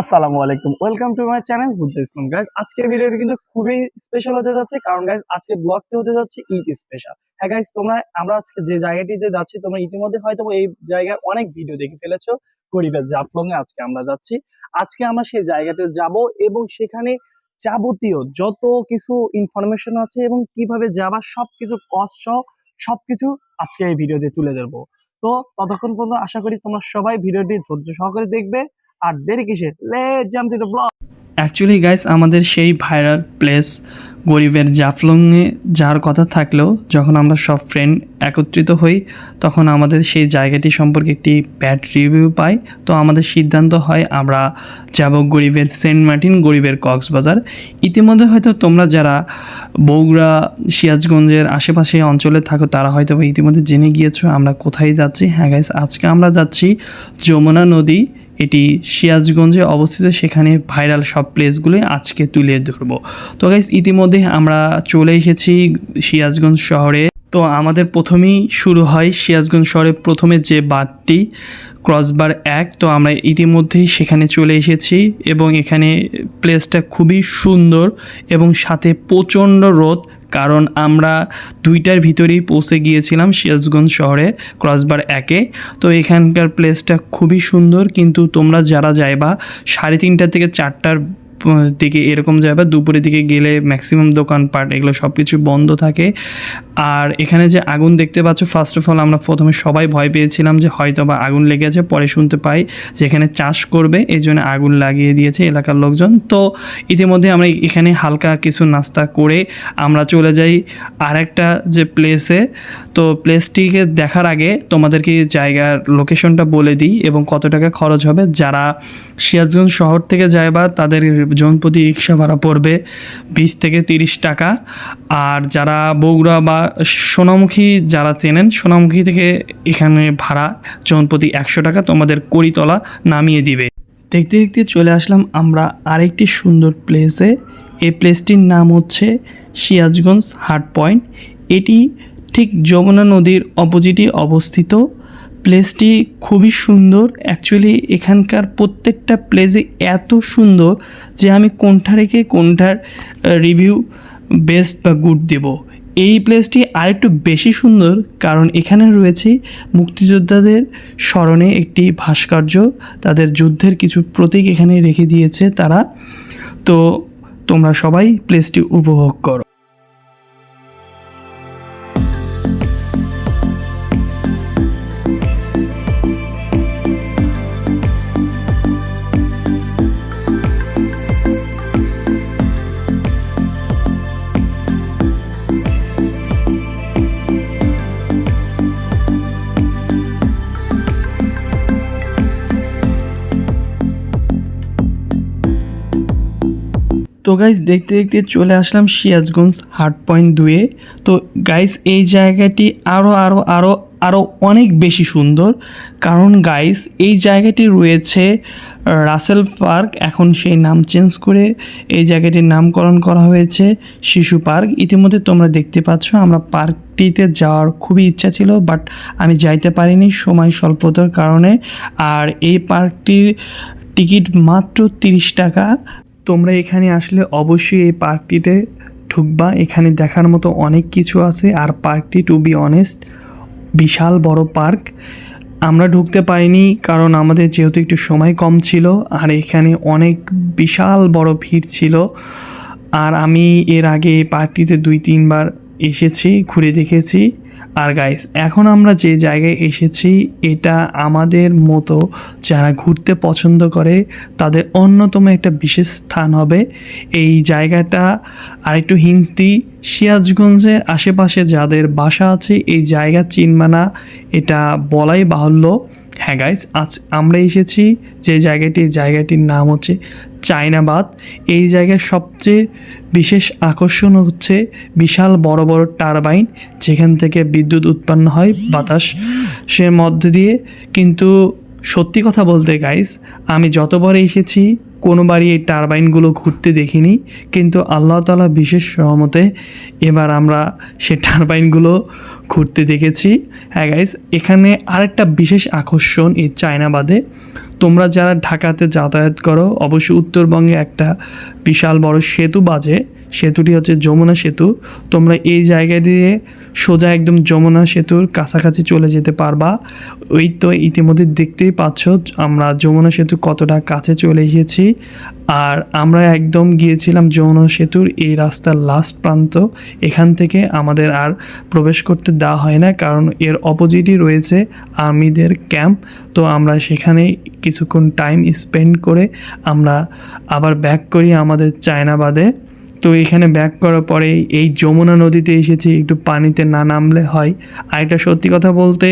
আসসালামু আলাইকুম। Welcome to my guys আজকের কিন্তু খুবই স্পেশাল হতে যাচ্ছে, কারণ গাইজ আজকে হতে যাচ্ছে হ্যাঁ আমরা আজকে যে ইতিমধ্যে হয়তো এই অনেক ভিডিও দেখে ফেলেছো, গরিবের জাফলং এ আজকে আমরা যাচ্ছি। আজকে আমরা সেই জায়গাতে যাব এবং সেখানে যাবতীয় যত কিছু ইনফরমেশন আছে এবং কীভাবে যাবা, সবকিছু কষ্ট সবকিছু আজকে এই ভিডিওতে তুলে ধরবো। তো ততক্ষণ পর্যন্ত আশা করি তোমরা সবাই ভিডিওটি ধৈর্য সহকারে দেখবে। আর দেরি কিসের? Let jump to the blog actually guys আমাদের সেই ভাইরাল প্লেস গরিবের জাফলংয়ে যাওয়ার কথা থাকলেও যখন আমরা সব ফ্রেন্ড একত্রিত হই, তখন আমাদের সেই জায়গাটি সম্পর্কে একটি ব্যাড রিভিউ পাই। তো আমাদের সিদ্ধান্ত হয়, আমরা যাব গরিবের সেন্ট মার্টিন, গরিবের কক্সবাজার। ইতিমধ্যে হয়তো তোমরা যারা বগুড়া, সিরাজগঞ্জের আশেপাশে অঞ্চলে থাকো, তারা হয়তো ইতিমধ্যে জেনে গিয়েছো আমরা কোথায় যাচ্ছি। হ্যাঁ গাইস আজকে আমরা যাচ্ছি যমুনা নদী এটি সিরাজগঞ্জে অবস্থিত। সেখানে ভাইরাল সব প্লেসগুলো আজকে তুলে ধরবো। তো গাইস ইতিমধ্যে আমরা চলে এসেছি সিরাজগঞ্জ শহরে। তো আমাদের প্রথমেই শুরু হয় সিরাজগঞ্জ শহরে প্রথমে যে বাঁধটি, ক্রসবার এক। তো আমরা ইতিমধ্যেই সেখানে চলে এসেছি এবং এখানে প্লেসটা খুবই সুন্দর এবং সাথে প্রচণ্ড রোদ, কারণ আমরা দুইটার ভিতরেই পৌঁছে গিয়েছিলাম সিরাজগঞ্জ শহরে ক্রসবার একে। তো এখানকার প্লেসটা খুবই সুন্দর, কিন্তু তোমরা যারা যাইবা, সাড়ে তিনটা থেকে চারটার দিকে এরকম যাবে দুপুরের দিকে গেলে ম্যাক্সিমাম দোকানপাট এগুলো সব কিছু বন্ধ থাকে। আর এখানে যে আগুন দেখতে পাচ্ছ ফার্স্ট অফ অল আমরা প্রথমে সবাই ভয় পেয়েছিলাম যে হয়তো বা আগুন লেগে লেগেছে, পরে শুনতে পাই যে এখানে চাষ করবে, এই জন্য আগুন লাগিয়ে দিয়েছে এলাকার লোকজন। তো ইতিমধ্যে আমরা এখানে হালকা কিছু নাস্তা করে আমরা চলে যাই আরেকটা যে প্লেসে তো প্লেসটিকে দেখার আগে তোমাদেরকে জায়গার লোকেশনটা বলে দিই এবং কত টাকা খরচ হবে। যারা সিরাজগঞ্জ শহর থেকে যায় বা তাদের জনপ্রতি রিক্সা ভাড়া পড়বে বিশ থেকে তিরিশ টাকা। আর যারা বগুড়া বা সোনামুখী যারা চেনেন, সোনামুখী থেকে এখানে ভাড়া জনপ্রতি একশো টাকা তোমাদের করিতলা নামিয়ে দিবে। দেখতে দেখতে চলে আসলাম আমরা আরেকটি সুন্দর প্লেসে এই প্লেসটির নাম হচ্ছে সিরাজগঞ্জ হাট পয়েন্ট। এটি ঠিক যমুনা নদীর অপোজিটে অবস্থিত। প্লেসটি খুবই সুন্দর। অ্যাকচুয়ালি এখানকার প্রত্যেকটা প্লেসে এত সুন্দর যে আমি কোনটা রেখে কোনটার রিভিউ বেস্ট বা গুড দেব। এই প্লেসটি আরেকটু বেশি সুন্দর কারণ এখানে রয়েছে মুক্তিযোদ্ধাদের স্মরণে একটি ভাস্কর্য। তাদের যুদ্ধের কিছু প্রতীক এখানে রেখে দিয়েছে তারা। তো তোমরা সবাই প্লেসটি উপভোগ করো। তো গাইস দেখতে দেখতে চলে আসলাম সিরাজগঞ্জ হার্ট পয়েন্ট দুয়ে। তো গাইস এই জায়গাটি আরও আরও আরও আরও অনেক বেশি সুন্দর। কারণ গাইস এই জায়গাটি রয়েছে রাসেল পার্ক। এখন সেই নাম চেঞ্জ করে এই জায়গাটির নামকরণ করা হয়েছে, শিশু পার্ক। ইতিমধ্যে তোমরা দেখতে পাচ্ছ, আমরা পার্কটিতে যাওয়ার খুবই ইচ্ছা ছিল বাট আমি যাইতে পারিনি, সময় স্বল্পতার কারণে। আর এই পার্কটির টিকিট মাত্র তিরিশ টাকা। তোমরা এখানে আসলে অবশ্যই এই পার্কটিতে ঢুকবা। এখানে দেখার মতো অনেক কিছু আছে আর পার্কটি টু বি অনেস্ট বিশাল বড় পার্ক। আমরা ঢুকতে পারিনি কারণ আমাদের যেহেতু একটু সময় কম ছিল আর এখানে অনেক বিশাল বড় ভিড় ছিল। আর আমি এর আগে এই পার্কটিতে দুই, তিনবার এসেছি, ঘুরে দেখেছি। আর গাইস এখন আমরা যে জায়গায় এসেছি, এটা আমাদের মতো যারা ঘুরতে পছন্দ করে, তাদের অন্যতম একটা বিশেষ স্থান হবে। এই জায়গাটা আরেকটু হিন্স দিই সিরাজগঞ্জের আশেপাশে যাদের বাসা আছে, এই জায়গা চিনবা না এটা বলাই বাহুল্য। হ্যাঁ গাইস আজ আমরা এসেছি, যে জায়গাটি, জায়গাটির নাম হচ্ছে চায়নাবাদ, এই জায়গার সবচেয়ে বিশেষ আকর্ষণ হচ্ছে বিশাল বড় বড় টারবাইন, যেখান থেকে বিদ্যুৎ উৎপন্ন হয় বাতাস। সে মধ্যে দিয়ে কিন্তু সত্যি কথা বলতে গাইস আমি যতবার এসেছি, কোনোবারই এই টারবাইনগুলো ঘুরতে দেখিনি, কিন্তু আল্লাহ তালা বিশেষ সহমতে এবার আমরা সে টারবাইনগুলো ঘুরতে দেখেছি। হ্যাঁ গাইস এখানে আরেকটা বিশেষ আকর্ষণ এই চায়নাবাদে তোমরা যারা ঢাকাতে যাতায়াত করো, অবশ্যই উত্তরবঙ্গে একটা বিশাল বড় সেতু বাজে। সেতুটি হচ্ছে যমুনা সেতু। তোমরা এই জায়গা দিয়ে সোজা একদম যমুনা সেতুর কাছাকাছি চলে যেতে পারবা। ওই তো ইতিমধ্যে দেখতেই পাচ্ছ, আমরা যমুনা সেতু কতটা কাছে চলে এসেছি। আর আমরা একদম গিয়েছিলাম যমুনা সেতুর এই রাস্তার লাস্ট প্রান্ত। এখান থেকে আমাদের আর প্রবেশ করতে দেওয়া হয় না, কারণ এর অপোজিটই রয়েছে আর্মিদের ক্যাম্প। তো আমরা সেখানে কিছুক্ষণ টাইম স্পেন্ড করে আমরা আবার ব্যাক করি আমাদের চায়নাবাদে। তো এখানে ব্যাক করার পরে এই যমুনা নদীতে এসেছি, একটু পানিতে না নামলে হয়। আর এটা সত্যি কথা বলতে,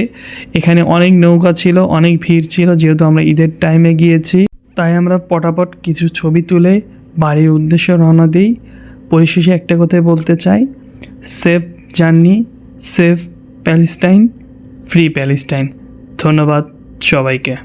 এখানে অনেক নৌকা ছিল, অনেক ভিড় ছিল, যেহেতু আমরা ঈদের টাইমে গিয়েছি। তাই আমরা পটাপট কিছু ছবি তুলে বাড়ির উদ্দেশ্যে রওনা দিই। পরিশেষে একটা কথাই বলতে চাই safe journey safe Palestine free Palestine. ধন্যবাদ সবাইকে।